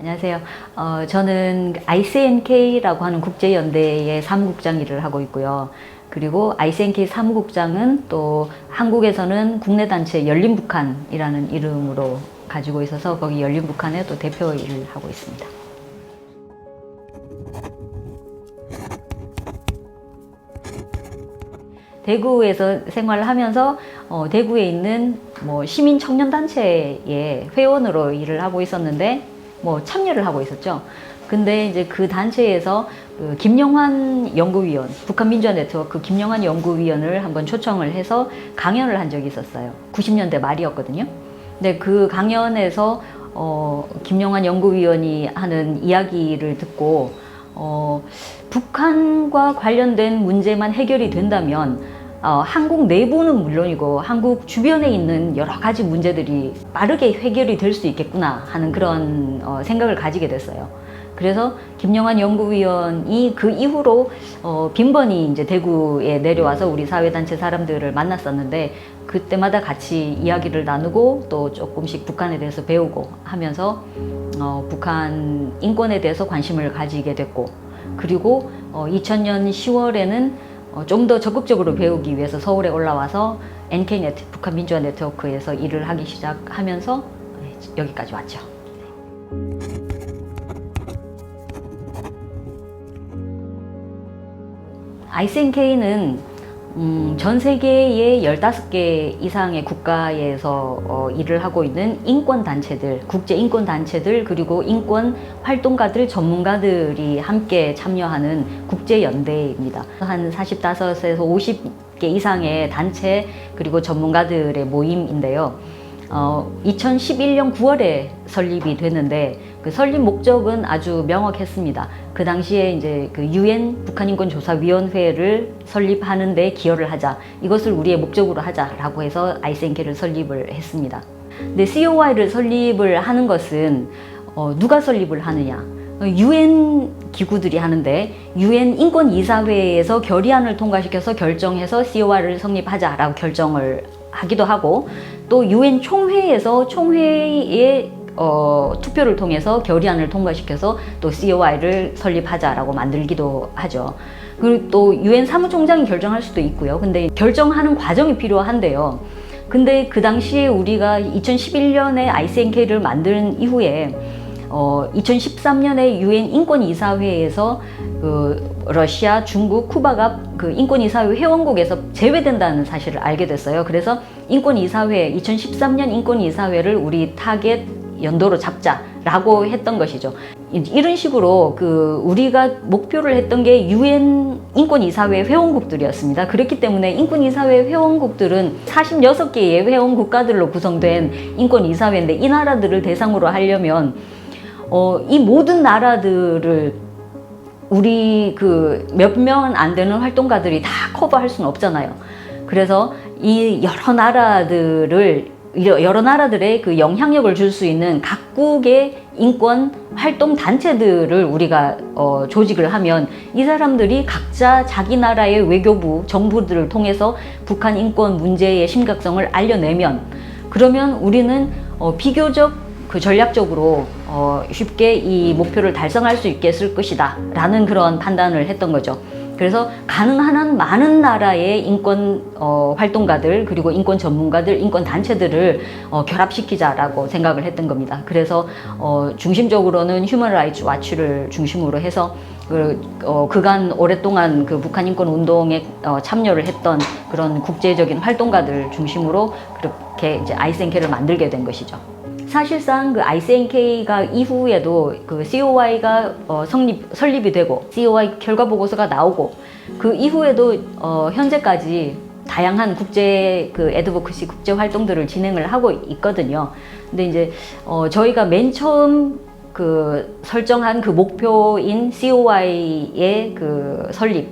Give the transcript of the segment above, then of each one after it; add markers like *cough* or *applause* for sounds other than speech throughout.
안녕하세요. 어, 저는 ICNK라고 하는 국제연대의 사무국장 일을 하고 있고요. 그리고 ICNK 사무국장은 또 한국에서는 국내 단체 열린북한이라는 이름으로 가지고 있어서 거기 열린북한의 또 대표 일을 하고 있습니다. 대구에서 생활을 하면서 어, 대구에 있는 뭐 시민 청년 단체의 회원으로 일을 하고 있었는데 뭐 참여를 하고 있었죠. 근데 이제 그 단체에서 그 김영환 연구위원, 북한 민주화 네트워크 김영환 연구위원을 한번 초청을 해서 강연을 한 적이 있었어요. 90년대 말이었거든요. 근데 그 강연에서 어, 김영환 연구위원이 하는 이야기를 듣고 어, 북한과 관련된 문제만 해결이 된다면 어, 한국 내부는 물론이고 한국 주변에 있는 여러 가지 문제들이 빠르게 해결이 될 수 있겠구나 하는 그런 어, 생각을 가지게 됐어요. 그래서 김영환 연구위원이 그 이후로 어, 빈번히 이제 대구에 내려와서 우리 사회단체 사람들을 만났었는데 그때마다 같이 이야기를 나누고 또 조금씩 북한에 대해서 배우고 하면서 어, 북한 인권에 대해서 관심을 가지게 됐고 그리고 어, 2000년 10월에는 어, 좀 더 적극적으로 배우기 위해서 서울에 올라와서 NK네트 북한 민주화 네트워크에서 일을 하기 시작하면서 네, 여기까지 왔죠. ICNK는 음, 전 세계의 15개 이상의 국가에서 어, 일을 하고 있는 인권 단체들, 국제 인권 단체들, 그리고 인권 활동가들, 전문가들이 함께 참여하는 국제 연대입니다. 한 45에서 50개 이상의 단체, 그리고 전문가들의 모임인데요. 어, 2011년 9월에 설립이 됐는데 그 설립 목적은 아주 명확했습니다. 그 당시에 이제 그 유엔 북한인권조사위원회를 설립하는데 기여를 하자. 이것을 우리의 목적으로 하자라고 해서 ICNK를 설립을 했습니다. 근데 COI를 설립을 하는 것은 어, 누가 설립을 하느냐? 유엔 기구들이 하는데 유엔 인권 이사회에서 결의안을 통과시켜서 결정해서 COI를 성립하자라고 결정을 하기도 하고 또 유엔 총회에서 총회의 어, 투표를 통해서 결의안을 통과시켜서 또 COI를 설립하자라고 만들기도 하죠. 그리고 또 유엔 사무총장이 결정할 수도 있고요. 근데 결정하는 과정이 필요한데요. 근데 그 당시에 우리가 2011년에 ICNK를 만든 이후에 어, 2013년에 유엔 인권이사회에서 그 러시아, 중국, 쿠바가 그 인권이사회 회원국에서 제외된다는 사실을 알게 됐어요. 그래서 인권이사회 2013년 인권이사회를 우리 타겟 연도로 잡자라고 했던 것이죠. 이런 식으로 그 우리가 목표를 했던 게 유엔 인권이사회 회원국들이었습니다. 그렇기 때문에 인권이사회 회원국들은 46개의 회원 국가들로 구성된 인권이사회인데 이 나라들을 대상으로 하려면 어, 이 모든 나라들을 우리 그 몇 명 안 되는 활동가들이 다 커버할 수는 없잖아요. 그래서 이 여러 나라들을 여러 나라들의 그 영향력을 줄 수 있는 각국의 인권 활동 단체들을 우리가 어, 조직을 하면 이 사람들이 각자 자기 나라의 외교부 정부들을 통해서 북한 인권 문제의 심각성을 알려내면 그러면 우리는 어, 비교적 그 전략적으로 어, 쉽게 이 목표를 달성할 수 있겠을 것이다 라는 그런 판단을 했던 거죠. 그래서 가능한 한 많은 나라의 인권 어, 활동가들 그리고 인권 전문가들 인권 단체들을 어, 결합시키자라고 생각을 했던 겁니다. 그래서 어, 중심적으로는 휴먼 라이츠 와치를 중심으로 해서 그, 어, 그간 오랫동안 그 북한 인권 운동에 어, 참여를 했던 그런 국제적인 활동가들 중심으로 그렇게 이제 아이센케를 만들게 된 것이죠. 사실상 그 ICNK가 이후에도 그 COI가 어, 성립, 설립이 되고 COI 결과 보고서가 나오고 그 이후에도 어, 현재까지 다양한 국제 그 에드보크시 국제 활동들을 진행을 하고 있거든요. 근데 이제 어, 저희가 맨 처음 그 설정한 그 목표인 COI의 그 설립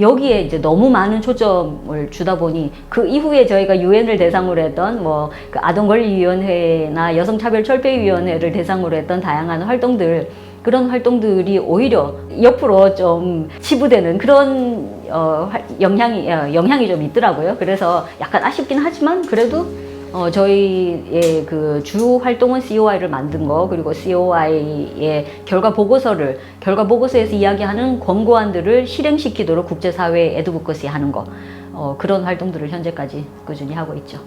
여기에 이제 너무 많은 초점을 주다 보니 그 이후에 저희가 유엔을 대상으로 했던 뭐 그 아동권리위원회나 여성차별철폐위원회를 대상으로 했던 다양한 활동들 그런 활동들이 오히려 옆으로 좀 치부되는 그런 어, 활- 영향이 어, 영향이 좀 있더라고요. 그래서 약간 아쉽긴 하지만 그래도 어, 저희의 그 주 활동은 COI를 만든 거 그리고 COI의 결과 보고서를 결과 보고서에서 이야기하는 권고안들을 실행시키도록 국제사회 에드보커시 하는 거 어, 그런 활동들을 현재까지 꾸준히 하고 있죠.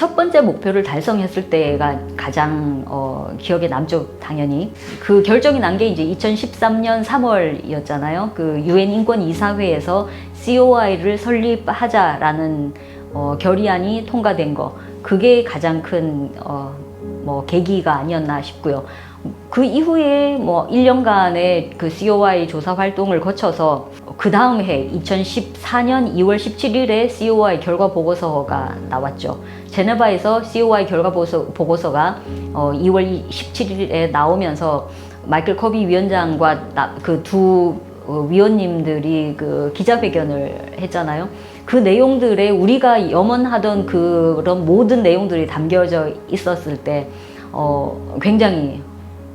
첫 번째 목표를 달성했을 때가 가장 어, 기억에 남죠 당연히. 그 결정이 난 게 이제 2013년 3월이었잖아요. 그 유엔 인권 이사회에서 COI를 설립하자라는 어, 결의안이 통과된 거. 그게 가장 큰 어, 뭐 계기가 아니었나 싶고요. 그 이후에 뭐 1년간의 그 COI 조사 활동을 거쳐서 그 다음 해 2014년 2월 17일에 COI 결과 보고서가 나왔죠. 제네바에서 COI 결과 보고서, 보고서 가 어 2월 17일에 나오면서 마이클 커비 위원장과 그 두 위원님들이 그 기자회견을 했잖아요. 그 내용들에 우리가 염원하던 그런 모든 내용들이 담겨져 있었을 때 어, 굉장히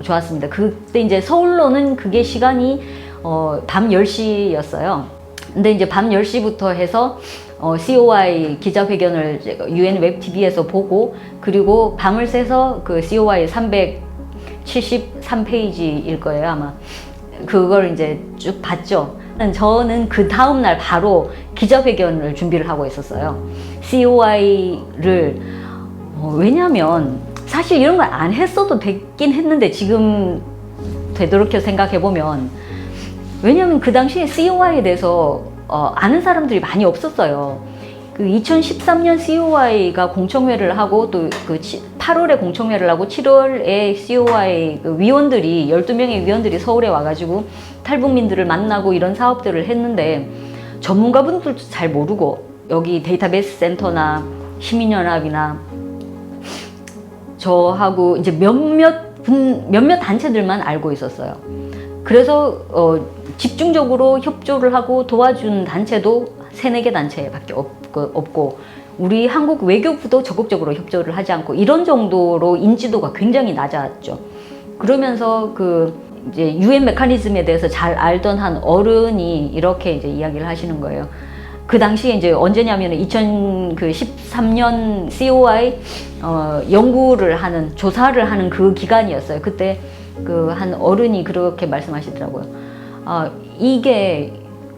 좋았습니다. 그때 이제 서울로는 그게 시간이 어, 밤 10시였어요. 근데 이제 밤 10시부터 해서 어, COI 기자회견을 UN 웹 TV에서 보고 그리고 밤을 새서 그 COI 373페이지일 거예요 아마 그걸 이제 쭉 봤죠. 저는 그 다음 날 바로 기자회견을 준비를 하고 있었어요. COI를 어, 왜냐하면 사실 이런 걸 안 했어도 됐긴 했는데 지금 되도록여 생각해 보면 왜냐하면 그 당시에 COI에 대해서 어, 아는 사람들이 많이 없었어요. 그 2013년 COI가 공청회를 하고 또 그 8월에 공청회를 하고 7월에 COI 그 위원들이 12명의 위원들이 서울에 와가지고 탈북민들을 만나고 이런 사업들을 했는데 전문가분들도 잘 모르고 여기 데이터베이스 센터나 시민연합이나 저하고 이제 몇몇 분, 몇몇 단체들만 알고 있었어요. 그래서 어, 집중적으로 협조를 하고 도와준 단체도 세네 개 단체밖에 없고, 없고 우리 한국 외교부도 적극적으로 협조를 하지 않고 이런 정도로 인지도가 굉장히 낮았죠. 그러면서 그 이제 유엔 메커니즘에 대해서 잘 알던 한 어른이 이렇게 이제 이야기를 하시는 거예요. 그 당시에 이제 언제냐면 2013년 COI 어, 연구를 하는 조사를 하는 그 기간이었어요. 그때 그 한 어른이 그렇게 말씀하시더라고요. 어, 이게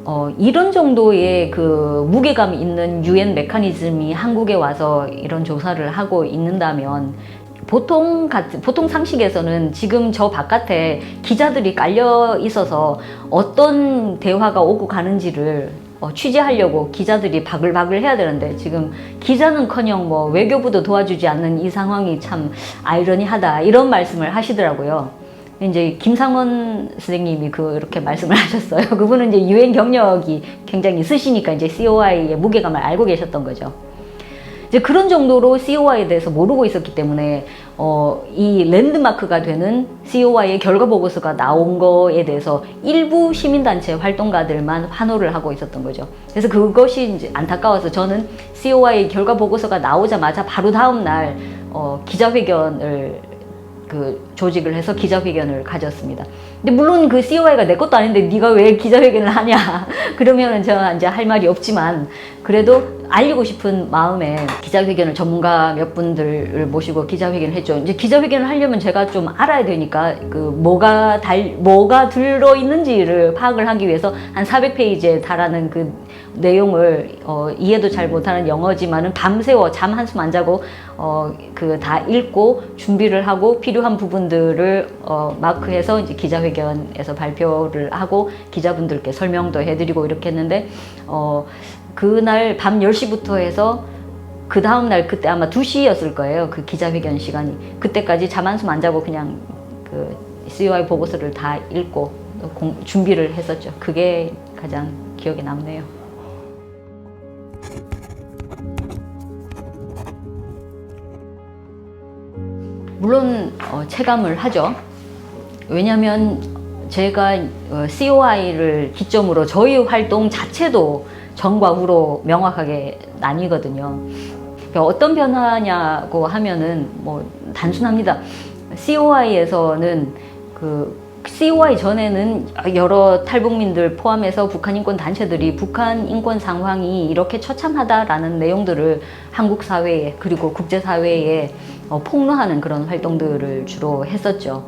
어, 이런 정도의 그 무게감 있는 유엔 메커니즘이 한국에 와서 이런 조사를 하고 있는다면 보통 보통 상식에서는 지금 저 바깥에 기자들이 깔려 있어서 어떤 대화가 오고 가는지를 어, 취재하려고 기자들이 바글바글 해야 되는데 지금 기자는커녕 뭐 외교부도 도와주지 않는 이 상황이 참 아이러니하다 이런 말씀을 하시더라고요. 이제 김상원 선생님이 그렇게 말씀을 *laughs* 하셨어요. 그분은 이제 유엔 경력이 굉장히 있으시니까 이제 COI의 무게감을 알고 계셨던 거죠. 이제 그런 정도로 COI에 대해서 모르고 있었기 때문에 어, 이 랜드마크가 되는 COI의 결과 보고서가 나온 거에 대해서 일부 시민단체 활동가들만 환호를 하고 있었던 거죠. 그래서 그것이 이제 안타까워서 저는 COI 결과 보고서가 나오자마자 바로 다음 날 어, 기자회견을 그 조직을 해서 기자회견을 가졌습니다. 근데 물론 그 COI가 내 것도 아닌데 네가 왜 기자회견을 하냐 *laughs* 그러면은 제가 이제 할 말이 없지만 그래도 알리고 싶은 마음에 기자회견을 전문가 몇 분들을 모시고 기자회견을 했죠. 이제 기자회견을 하려면 제가 좀 알아야 되니까 그 뭐가 달 뭐가 들어 있는지를 파악을 하기 위해서 한 400페이지에 달하는 그 내용을 어, 이해도 잘 못하는 영어지만은 밤새워 잠 한숨 안 자고 어, 그 다 읽고 준비를 하고 필요한 부분들을 어, 마크해서 이제 기자회견에서 발표를 하고 기자분들께 설명도 해드리고 이렇게 했는데 어, 그날 밤 10시부터 해서 그 다음날 그때 아마 2시였을 거예요. 그 기자회견 시간이. 그때까지 잠 한숨 안 자고 그냥 그 COI 보고서를 다 읽고 공, 준비를 했었죠. 그게 가장 기억에 남네요. 물론 어, 체감을 하죠. 왜냐하면 제가 어, COI를 기점으로 저희 활동 자체도 전과 후로 명확하게 나뉘거든요. 그러니까 어떤 변화냐고 하면은 뭐 단순합니다. COI에서는 그 COI 전에는 여러 탈북민들 포함해서 북한 인권 단체들이 북한 인권 상황이 이렇게 처참하다라는 내용들을 한국 사회에 그리고 국제 사회에 어, 폭로하는 그런 활동들을 주로 했었죠.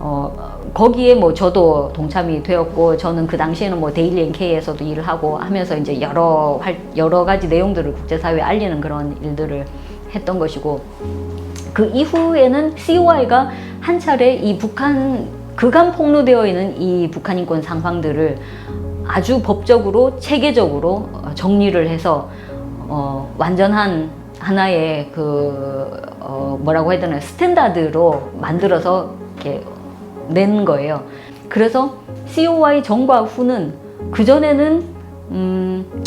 어, 거기에 뭐 저도 동참이 되었고 저는 그 당시에는 뭐 데일리 NK에서도 일을 하고 하면서 이제 여러 활, 여러 가지 내용들을 국제사회에 알리는 그런 일들을 했던 것이고 그 이후에는 COI가 한 차례 이 북한 그간 폭로되어 있는 이 북한 인권 상황들을 아주 법적으로 체계적으로 어, 정리를 해서 어, 완전한 하나의 그 어, 뭐라고 해야 되나 스탠다드로 만들어서 이렇게 낸 거예요. 그래서 COI 전과 후는 그 전에는 음,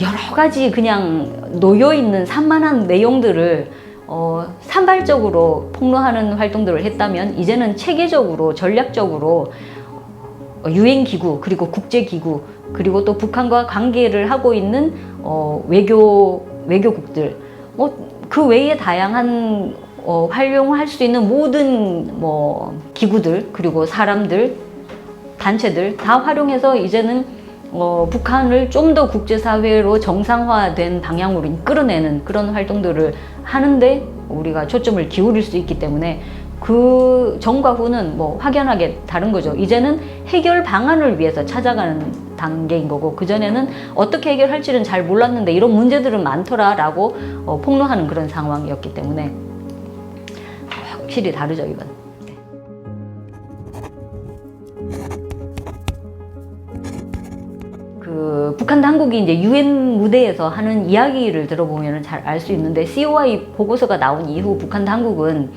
여러 가지 그냥 놓여 있는 산만한 내용들을 어, 산발적으로 폭로하는 활동들을 했다면 이제는 체계적으로 전략적으로 어, 유엔 기구 그리고 국제 기구 그리고 또 북한과 관계를 하고 있는 어, 외교 외교국들 뭐 그 외에 다양한 어, 활용할 수 있는 모든 뭐 기구들 그리고 사람들 단체들 다 활용해서 이제는 어, 북한을 좀 더 국제사회로 정상화된 방향으로 끌어내는 그런 활동들을 하는데 우리가 초점을 기울일 수 있기 때문에 그 전과 후는 뭐 확연하게 다른 거죠. 이제는 해결 방안을 위해서 찾아가는 단계인 거고 그전에는 어떻게 해결할지는 잘 몰랐는데 이런 문제들은 많더라라고 어, 폭로하는 그런 상황이었기 때문에 확실히 다르죠, 이건. 그 북한 당국이 이제 유엔 무대에서 하는 이야기를 들어보면 잘 알 수 있는데 COI 보고서가 나온 이후 북한 당국은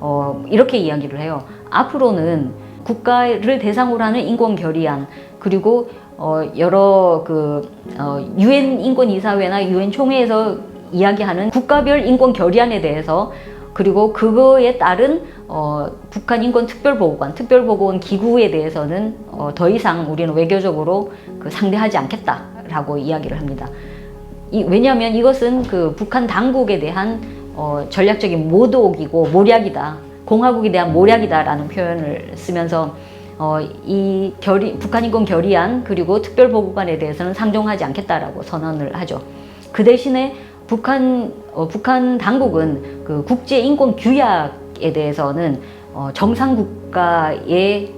어, 이렇게 이야기를 해요. 앞으로는 국가를 대상으로 하는 인권 결의안 그리고 어, 여러 그 어, 유엔 인권 이사회나 유엔 총회에서 이야기하는 국가별 인권 결의안에 대해서 그리고 그거에 따른 어, 북한 인권 특별보고관, 특별보고원 기구에 대해서는 어, 더 이상 우리는 외교적으로 그 상대하지 않겠다라고 이야기를 합니다. 이, 왜냐하면 이것은 그 북한 당국에 대한 어, 전략적인 모독이고 모략이다. 공화국에 대한 모략이다라는 표현을 쓰면서 어, 이 결의, 북한 인권 결의안 그리고 특별보고관에 대해서는 상종하지 않겠다라고 선언을 하죠. 그 대신에 북한 어, 북한 당국은 그 국제 인권 규약에 대해서는 어, 정상 국가의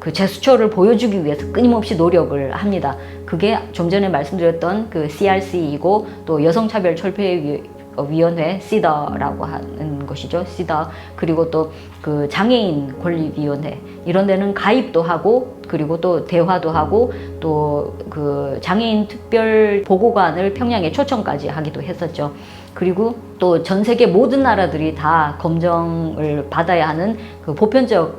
그 제스처를 보여주기 위해서 끊임없이 노력을 합니다. 그게 좀 전에 말씀드렸던 그 CRC이고 또 여성차별 철폐 위원회 시다라고 하는 것이죠. 시다 그리고 또 그 장애인 권리위원회 이런 데는 가입도 하고 그리고 또 대화도 하고 또 그 장애인 특별 보고관을 평양에 초청까지 하기도 했었죠. 그리고 또 전 세계 모든 나라들이 다 검정을 받아야 하는 그 보편적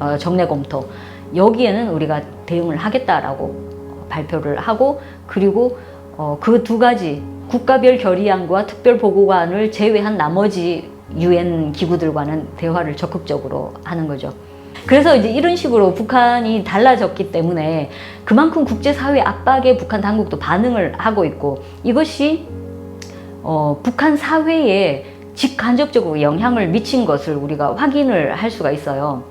어, 정례 검토 여기에는 우리가 대응을 하겠다라고 발표를 하고 그리고 어, 그 두 가지 국가별 결의안과 특별 보고관을 제외한 나머지 유엔 기구들과는 대화를 적극적으로 하는 거죠. 그래서 이제 이런 식으로 북한이 달라졌기 때문에 그만큼 국제사회 압박에 북한 당국도 반응을 하고 있고 이것이 어, 북한 사회에 직간접적으로 영향을 미친 것을 우리가 확인을 할 수가 있어요.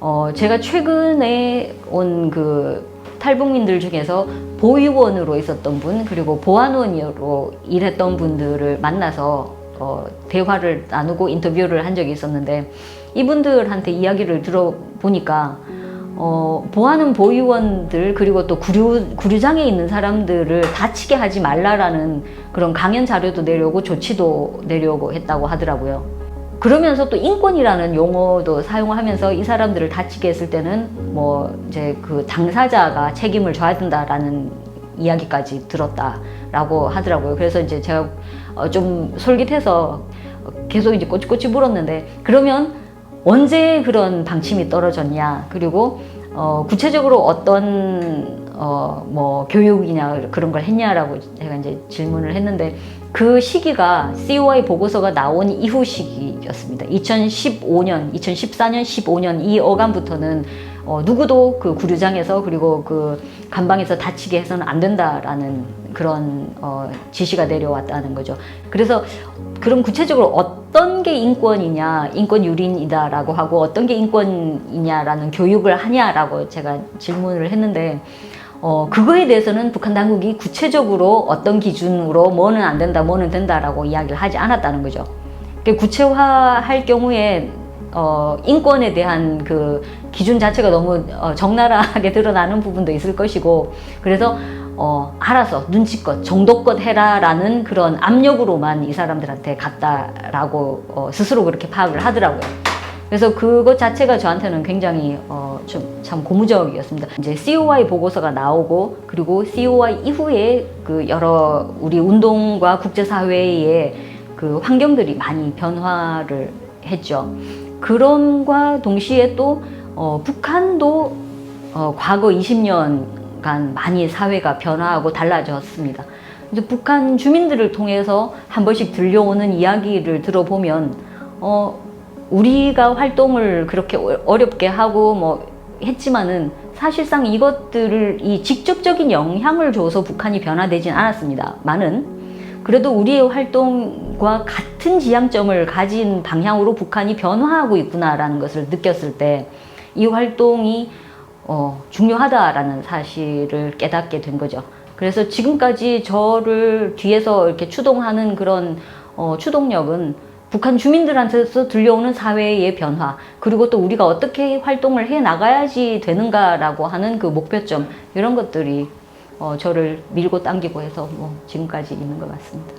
어, 제가 최근에 온 그 탈북민들 중에서 보위원으로 있었던 분, 그리고 보안원으로 일했던 분들을 만나서 어, 대화를 나누고 인터뷰를 한 적이 있었는데 이분들한테 이야기를 들어보니까 어, 보안은 보위원들 그리고 또 구류, 구류장에 있는 사람들을 다치게 하지 말라라는 그런 강연 자료도 내려오고 조치도 내려오고 했다고 하더라고요. 그러면서 또 인권이라는 용어도 사용하면서 이 사람들을 다치게 했을 때는 뭐 이제 그 당사자가 책임을 져야 된다라는 이야기까지 들었다라고 하더라고요. 그래서 이제 제가 어, 좀 솔깃해서 계속 이제 꼬치꼬치 물었는데 그러면 언제 그런 방침이 떨어졌냐 그리고 어, 구체적으로 어떤 어, 뭐 교육이냐 그런 걸 했냐라고 제가 이제 질문을 했는데 그 시기가 COI 보고서가 나온 이후 시기였습니다. 2015년, 2014년, 15년 이 어간부터는 어, 누구도 그 구류장에서 그리고 그 간방에서 다치게 해서는 안 된다라는 그런 어, 지시가 내려왔다는 거죠. 그래서 그럼 구체적으로 어떤 게 인권이냐, 인권 유린이다라고 하고 어떤 게 인권이냐라는 교육을 하냐라고 제가 질문을 했는데 어, 그거에 대해서는 북한 당국이 구체적으로 어떤 기준으로 뭐는 안 된다, 뭐는 된다라고 이야기를 하지 않았다는 거죠. 그 구체화할 경우에 어, 인권에 대한 그 기준 자체가 너무 어, 적나라하게 *laughs* 드러나는 부분도 있을 것이고 그래서 어, 알아서 눈치껏 정도껏 해라라는 그런 압력으로만 이 사람들한테 갔다라고 어, 스스로 그렇게 파악을 하더라고요. 그래서 그것 자체가 저한테는 굉장히 어, 좀 참 고무적이었습니다. 이제 COI 보고서가 나오고 그리고 COI 이후에 그 여러 우리 운동과 국제사회의 그 환경들이 많이 변화를 했죠. 그런과 동시에 또 어, 북한도 어, 과거 20년간 많이 사회가 변화하고 달라졌습니다. 이제 북한 주민들을 통해서 한 번씩 들려오는 이야기를 들어보면 어, 우리가 활동을 그렇게 어- 어렵게 하고 뭐 했지만은 사실상 이것들을 이 직접적인 영향을 줘서 북한이 변화되진 않았습니다. 많은 그래도 우리의 활동과 같은 지향점을 가진 방향으로 북한이 변화하고 있구나라는 것을 느꼈을 때 이 활동이 어, 중요하다라는 사실을 깨닫게 된 거죠. 그래서 지금까지 저를 뒤에서 이렇게 추동하는 그런 어, 추동력은 북한 주민들한테서 들려오는 사회의 변화, 그리고 또 우리가 어떻게 활동을 해 나가야지 되는가라고 하는 그 목표점, 이런 것들이 어, 저를 밀고 당기고 해서 뭐 지금까지 있는 것 같습니다.